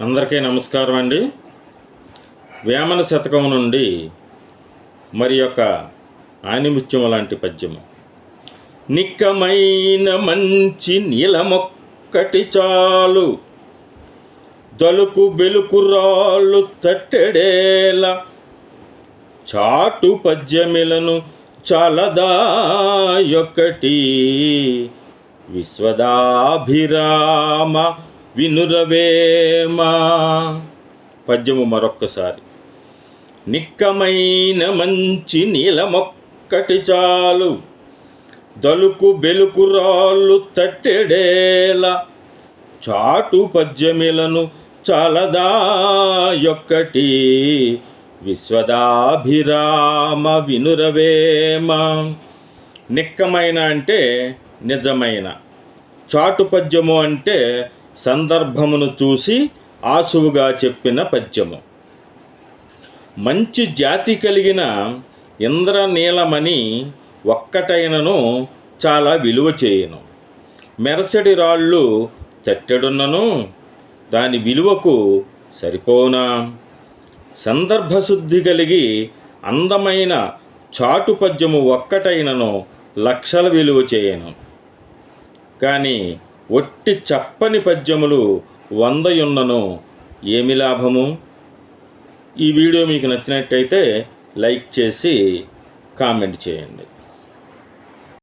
అందరికీ నమస్కారం అండి. వేమన శతకం నుండి మరి యొక్క ఆనిముత్యము లాంటి పద్యము. నిక్కమైన మంచి నీలమొక్కటి చాలు దలుపు బెలుకురాళ్ళు తట్టెడేలా చాటు పద్యమిలను చాలదాయొక్కటి విశ్వదాభిరామ వినురవేమా పద్యము మరొక్కసారి. నిక్కమైన మంచి నీలమొక్కటి చాలు. దలుకు బెలుకు రాళ్ళు తట్టెడేల. చాటు పద్యమిలను చాలదాయొక్కటి విశ్వదాభిరామ వినురవేమ నిక్కమైన అంటే నిజమైన. చాటు పద్యము అంటే సందర్భమును చూసి ఆసువుగా చెప్పిన పద్యము. మంచి జాతి కలిగిన ఇంద్రనీలమని ఒక్కటైనను చాలా విలువ చేయను. మెరసడి రాళ్ళు తట్టెడున్నను దాని విలువకు సరిపోనా? సందర్భశుద్ధి కలిగి అందమైన చాటు పద్యము ఒక్కటైనను లక్షల విలువ చేయను. కానీ ఒట్టి చప్పని పద్యములు వందయున్నను. ఏమి లాభము? ఈ వీడియో మీకు నచ్చినట్టయితే లైక్ చేసి కామెంట్ చేయండి.